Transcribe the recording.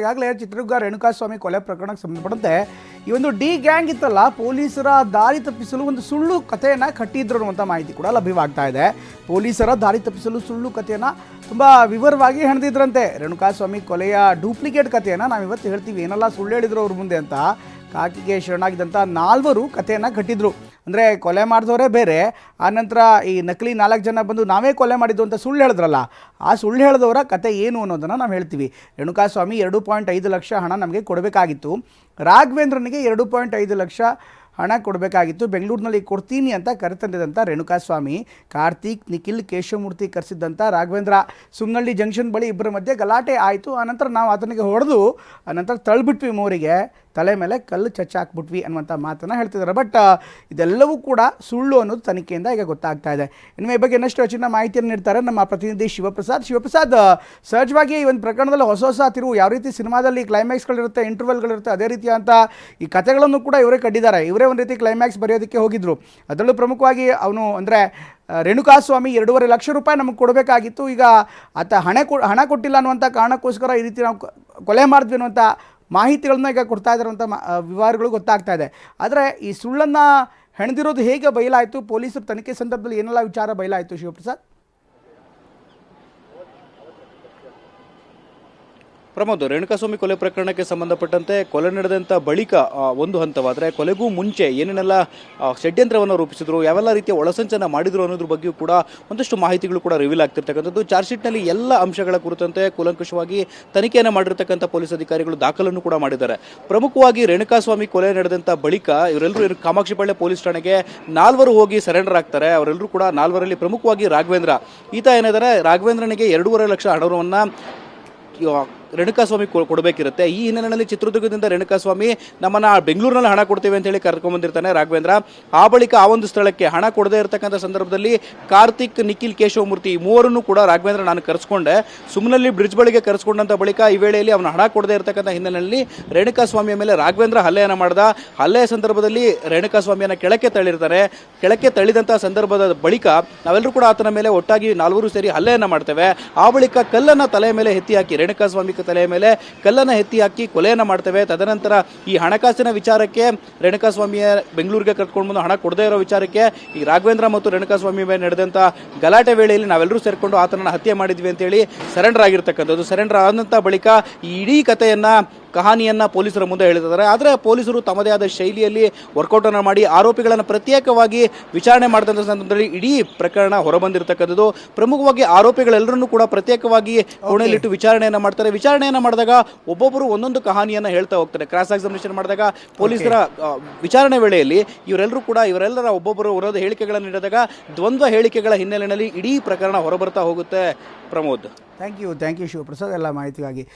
ಈಗಾಗಲೇ ಚಿತ್ರದುರ್ಗ ರೇಣುಕಾಸ್ವಾಮಿ ಕೊಲೆ ಪ್ರಕರಣಕ್ಕೆ ಸಂಬಂಧಪಟ್ಟಂತೆ ಈ ಒಂದು ಡಿ ಗ್ಯಾಂಗ್ ಇತ್ತಲ್ಲ, ಪೊಲೀಸರ ದಾರಿ ತಪ್ಪಿಸಲು ಒಂದು ಸುಳ್ಳು ಕಥೆಯನ್ನು ಕಟ್ಟಿದ್ರು ಅನ್ನುವಂಥ ಮಾಹಿತಿ ಕೂಡ ಲಭ್ಯವಾಗ್ತಾ ಇದೆ. ಪೊಲೀಸರ ದಾರಿ ತಪ್ಪಿಸಲು ಸುಳ್ಳು ಕಥೆಯನ್ನು ತುಂಬಾ ವಿವರವಾಗಿ ಹೆಣೆದಿದ್ರಂತೆ. ರೇಣುಕಾಸ್ವಾಮಿ ಕೊಲೆಯ ಡೂಪ್ಲಿಕೇಟ್ ಕಥೆಯನ್ನ ನಾವು ಇವತ್ತು ಹೇಳ್ತೀವಿ. ಏನೆಲ್ಲ ಸುಳ್ಳು ಹೇಳಿದ್ರು ಅವ್ರ ಮುಂದೆ ಅಂತ. ಕಾಕಿಗೆ ಶರಣಾಗಿದ್ದಂಥ ನಾಲ್ವರು ಕಥೆಯನ್ನು ಕಟ್ಟಿದ್ರು. ಅಂದರೆ ಕೊಲೆ ಮಾಡಿದವರೇ ಬೇರೆ ಆನಂತರ ಈ ನಕಲಿ ನಾಲ್ಕು ಜನ ಬಂದು ನಾವೇ ಕೊಲೆ ಮಾಡಿದ್ದು ಅಂತ ಸುಳ್ಳು ಹೇಳಿದ್ರಲ್ಲ, ಆ ಸುಳ್ಳು ಹೇಳಿದವರ ಕತೆ ಏನು ಅನ್ನೋದನ್ನು ನಾವು ಹೇಳ್ತೀವಿ. ರೇಣುಕಾಸ್ವಾಮಿ ಎರಡು ಪಾಯಿಂಟ್ ಐದು ಲಕ್ಷ ಹಣ ನಮಗೆ ಕೊಡಬೇಕಾಗಿತ್ತು. ರಾಘವೇಂದ್ರನಿಗೆ ಎರಡು ಪಾಯಿಂಟ್ ಐದು ಲಕ್ಷ ಹಣ ಕೊಡಬೇಕಾಗಿತ್ತು. ಬೆಂಗಳೂರಿನಲ್ಲಿ ಕೊಡ್ತೀನಿ ಅಂತ ಕರೆತಂದಿದಂಥ ರೇಣುಕಾಸ್ವಾಮಿ, ಕಾರ್ತಿಕ್, ನಿಖಿಲ್, ಕೇಶವಮೂರ್ತಿ ಕರೆಸಿದ್ದಂಥ ರಾಘವೇಂದ್ರ, ಸುಮ್ನಳ್ಳಿ ಜಂಕ್ಷನ್ ಬಳಿ ಇಬ್ಬರ ಮಧ್ಯೆ ಗಲಾಟೆ ಆಯಿತು. ಆನಂತರ ನಾವು ಆತನಿಗೆ ಹೊಡೆದು ಆನಂತರ ತಳ್ಳಿಬಿಟ್ವಿ ಮೋರಿಗೆ ತಲೆ ಮೇಲೆ ಕಲ್ಲು ಚಚ್ಚಾಕ್ಬಿಟ್ವಿ ಅನ್ನುವಂಥ ಮಾತನ್ನು ಹೇಳ್ತಿದ್ದಾರೆ. ಬಟ್ ಇದೆಲ್ಲವೂ ಕೂಡ ಸುಳ್ಳು ಅನ್ನೋದು ತನಿಖೆಯಿಂದ ಈಗ ಗೊತ್ತಾಗ್ತಾ ಇದೆ. ಇನ್ನು ಈ ಬಗ್ಗೆ ಇನ್ನಷ್ಟು ಹೆಚ್ಚಿನ ಮಾಹಿತಿಯನ್ನು ನೀಡ್ತಾರೆ ನಮ್ಮ ಪ್ರತಿನಿಧಿ ಶಿವಪ್ರಸಾದ್. ಶಿವಪ್ರಸಾದ್ ಸಹಜವಾಗಿ ಈ ಒಂದು ಪ್ರಕರಣದಲ್ಲಿ ಹೊಸ ಹೊಸ ತಿರುವು ಯಾವ ರೀತಿ ಸಿನಿಮಾದಲ್ಲಿ ಕ್ಲೈಮ್ಯಾಕ್ಸ್ಗಳಿರುತ್ತೆ ಇಂಟರ್ವಲ್ಗಳಿರುತ್ತೆ ಅದೇ ರೀತಿಯಾದಂಥ ಈ ಕಥೆಗಳನ್ನು ಕೂಡ ಇವರೇ ಕಟ್ಟಿದ್ದಾರೆ. ಇವರೇ ಒಂದು ರೀತಿ ಕ್ಲೈಮ್ಯಾಕ್ಸ್ ಬರೆಯೋದಕ್ಕೆ ಹೋಗಿದ್ರು. ಅದರಲ್ಲೂ ಪ್ರಮುಖವಾಗಿ ಅವನು ಅಂದರೆ ರೇಣುಕಾಸ್ವಾಮಿ ಎರಡೂವರೆ ಲಕ್ಷ ರೂಪಾಯಿ ನಮಗೆ ಕೊಡಬೇಕಾಗಿತ್ತು. ಈಗ ಆತ ಹಣ ಕೊ, ಹಣ ಕೊಟ್ಟಿಲ್ಲ ಅನ್ನುವಂಥ ಕಾರಣಕ್ಕೋಸ್ಕರ ಈ ರೀತಿ ನಾವು ಕೊಲೆ ಮಾಡಿದ್ವಿ ಅನ್ನುವಂಥ ಮಾಹಿತಿಗಳನ್ನ ಈಗ ಕೊಡ್ತಾ ಇದ್ದಾರಂಥ ವಿವರಗಳು ಗೊತ್ತಾಗ್ತಾ ಇದೆ. ಆದರೆ ಈ ಸುಳ್ಳನ್ನು ಹೆಣೆದಿರೋದು ಹೇಗೆ ಬಯಲಾಯಿತು? ಪೊಲೀಸರು ತನಿಖೆ ಸಂದರ್ಭದಲ್ಲಿ ಏನೆಲ್ಲ ವಿಚಾರ ಬಯಲಾಯಿತು ಶಿವಪ್ರಸಾದ್? ಪ್ರಮೋದ್, ರೇಣುಕಾಸ್ವಾಮಿ ಕೊಲೆ ಪ್ರಕರಣಕ್ಕೆ ಸಂಬಂಧಪಟ್ಟಂತೆ ಕೊಲೆ ನಡೆದಂಥ ಬಳಿಕ ಒಂದು ಹಂತವಾದರೆ ಕೊಲೆಗೂ ಮುಂಚೆ ಏನೇನೆಲ್ಲ ಷಡ್ಯಂತ್ರವನ್ನು ರೂಪಿಸಿದ್ರು, ಯಾವೆಲ್ಲ ರೀತಿಯ ಒಳಸಂಚನ ಮಾಡಿದ್ರು ಅನ್ನೋದ್ರ ಬಗ್ಗೆಯೂ ಕೂಡ ಒಂದಷ್ಟು ಮಾಹಿತಿಗಳು ಕೂಡ ರಿವೀಲ್ ಆಗ್ತಿರ್ತಕ್ಕಂಥದ್ದು. ಚಾರ್ಜ್ ಶೀಟ್ನಲ್ಲಿ ಎಲ್ಲ ಅಂಶಗಳ ಕುರಿತಂತೆ ಕೂಲಂಕುಷವಾಗಿ ತನಿಖೆಯನ್ನು ಮಾಡಿರ್ತಕ್ಕಂಥ ಪೊಲೀಸ್ ಅಧಿಕಾರಿಗಳು ದಾಖಲನ್ನು ಕೂಡ ಮಾಡಿದ್ದಾರೆ. ಪ್ರಮುಖವಾಗಿ ರೇಣುಕಾಸ್ವಾಮಿ ಕೊಲೆ ನಡೆದಂಥ ಬಳಿಕ ಇವರೆಲ್ಲರೂ ಕಾಮಾಕ್ಷಿಪಾಳ್ಯ ಪೊಲೀಸ್ ಠಾಣೆಗೆ ನಾಲ್ವರು ಹೋಗಿ ಸರೆಂಡರ್ ಆಗ್ತಾರೆ. ಅವರೆಲ್ಲರೂ ಕೂಡ ನಾಲ್ವರಲ್ಲಿ ಪ್ರಮುಖವಾಗಿ ರಾಘವೇಂದ್ರ. ಈತ ಏನಿದ್ದಾರೆ ರಾಘವೇಂದ್ರನಿಗೆ ಎರಡೂವರೆ ಲಕ್ಷ ಹಣವನ್ನು ರೇಣುಕಾಸ್ವಾಮಿ ಕೊಡಬೇಕಿರುತ್ತೆ. ಈ ಹಿನ್ನೆಲೆಯಲ್ಲಿ ಚಿತ್ರದುರ್ಗದಿಂದ ರೇಣುಕಾಸ್ವಾಮಿ ನಮ್ಮನ್ನ ಬೆಂಗಳೂರಿನಲ್ಲಿ ಹಣ ಕೊಡ್ತೇವೆ ಅಂತ ಹೇಳಿ ಕರ್ಕೊಂಡ್ಬಂದಿರ್ತಾನೆ ರಾಘವೇಂದ್ರ. ಆ ಬಳಿಕ ಆ ಒಂದು ಸ್ಥಳಕ್ಕೆ ಹಣ ಕೊಡದೇ ಇರತಕ್ಕಂಥ ಸಂದರ್ಭದಲ್ಲಿ ಕಾರ್ತಿಕ್, ನಿಖಿಲ್, ಕೇಶವಮೂರ್ತಿ ಈ ಮೂವರನ್ನು ಕೂಡ ರಾಘವೇಂದ್ರ ನಾನು ಕರೆಸ್ಕೊಂಡೆ. ಸುಮ್ಮನಲ್ಲಿ ಬ್ರಿಡ್ಜ್ ಬಳಿಗೆ ಕರೆಸ್ಕೊಂಡಂತ ಬಳಿಕ ಈ ವೇಳೆಯಲ್ಲಿ ಅವನು ಹಣ ಕೊಡದೇ ಇರತಕ್ಕಂಥ ಹಿನ್ನೆಲೆಯಲ್ಲಿ ರೇಣುಕಾಸ್ವಾಮಿಯ ಮೇಲೆ ರಾಘವೇಂದ್ರ ಹಲ್ಲೆಯನ್ನು ಮಾಡಿದ. ಹಲ್ಲೆಯ ಸಂದರ್ಭದಲ್ಲಿ ರೇಣುಕಾಸ್ವಾಮಿಯನ್ನು ಕೆಳಕ್ಕೆ ತಳ್ಳಿರ್ತಾರೆ. ಕೆಳಕ್ಕೆ ತಳ್ಳಿದಂಥ ಸಂದರ್ಭದ ಬಳಿಕ ನಾವೆಲ್ಲರೂ ಕೂಡ ಆತನ ಮೇಲೆ ಒಟ್ಟಾಗಿ ನಾಲ್ವರು ಸೇರಿ ಹಲ್ಲೆಯನ್ನು ಮಾಡ್ತೇವೆ. ಆ ಬಳಿಕ ಕಲ್ಲನ್ನು ತಲೆಯ ಮೇಲೆ ಎತ್ತಿ ಹಾಕಿ ರೇಣುಕಾಸ್ವಾಮಿ ತಲೆಯ ಮೇಲೆ ಕಲ್ಲನ್ನು ಎತ್ತಿ ಹಾಕಿ ಕೊಲೆಯನ್ನು ಮಾಡ್ತೇವೆ. ತದನಂತರ ಈ ಹಣಕಾಸಿನ ವಿಚಾರಕ್ಕೆ ರೇಣುಕಾಸ್ವಾಮಿಯ ಬೆಂಗಳೂರಿಗೆ ಕರ್ಕೊಂಡು ಬಂದು ಹಣ ಕೊಡದೇ ಇರೋ ವಿಚಾರಕ್ಕೆ ಈ ರಾಘವೇಂದ್ರ ಮತ್ತು ರೇಣುಕಾಸ್ವಾಮಿ ಮೇಲೆ ನಡೆದಂಥ ಗಲಾಟೆ ವೇಳೆಯಲ್ಲಿ ನಾವೆಲ್ಲರೂ ಸೇರಿಕೊಂಡು ಆತನನ್ನು ಹತ್ಯೆ ಮಾಡಿದ್ವಿ ಅಂತೇಳಿ ಸರೆಂಡರ್ ಆಗಿರ್ತಕ್ಕಂಥದ್ದು ಸರೆಂಡರ್ ಆದಂಥ ಬಳಿಕ ಈ ಇಡೀ ಕಥೆಯನ್ನ ಕಹಾನಿಯನ್ನ ಪೊಲೀಸರ ಮುಂದೆ ಹೇಳಿದ್ದಾರೆ ಆದರೆ ಪೊಲೀಸರು ತಮ್ಮದೇ ಆದ ಶೈಲಿಯಲ್ಲಿ ವರ್ಕೌಟ್ ಅನ್ನು ಮಾಡಿ ಆರೋಪಿಗಳನ್ನು ಪ್ರತ್ಯೇಕವಾಗಿ ವಿಚಾರಣೆ ಮಾಡಿದಂಥ ಸಂದರ್ಭದಲ್ಲಿ ಇಡೀ ಪ್ರಕರಣ ಹೊರಬಂದಿರತಕ್ಕಂಥದ್ದು. ಪ್ರಮುಖವಾಗಿ ಆರೋಪಿಗಳೆಲ್ಲರನ್ನೂ ಕೂಡ ಪ್ರತ್ಯೇಕವಾಗಿ ಕೋಣೆಯಲ್ಲಿಟ್ಟು ವಿಚಾರಣೆಯನ್ನು ಮಾಡ್ತಾರೆ. ವಿಚಾರಣೆಯನ್ನು ಮಾಡಿದಾಗ ಒಬ್ಬೊಬ್ಬರು ಒಂದೊಂದು ಕಹಾನಿಯನ್ನು ಹೇಳ್ತಾ ಹೋಗ್ತಾರೆ. ಕ್ರಾಸ್ ಎಕ್ಸಾಮಿನೇಷನ್ ಮಾಡಿದಾಗ ಪೊಲೀಸರ ವಿಚಾರಣೆ ವೇಳೆಯಲ್ಲಿ ಇವರೆಲ್ಲರೂ ಕೂಡ ಇವರೆಲ್ಲರ ಒಬ್ಬೊಬ್ಬರು ವಿರೋಧ ಹೇಳಿಕೆಗಳನ್ನು ನೀಡಿದಾಗ ದ್ವಂದ್ವ ಹೇಳಿಕೆಗಳ ಹಿನ್ನೆಲೆಯಲ್ಲಿ ಇಡೀ ಪ್ರಕರಣ ಹೊರಬರ್ತಾ ಹೋಗುತ್ತೆ. Pramod. Thank you thank you Shivaprasad ಎಲ್ಲ ಮಾಹಿತಿಗಾಗಿ.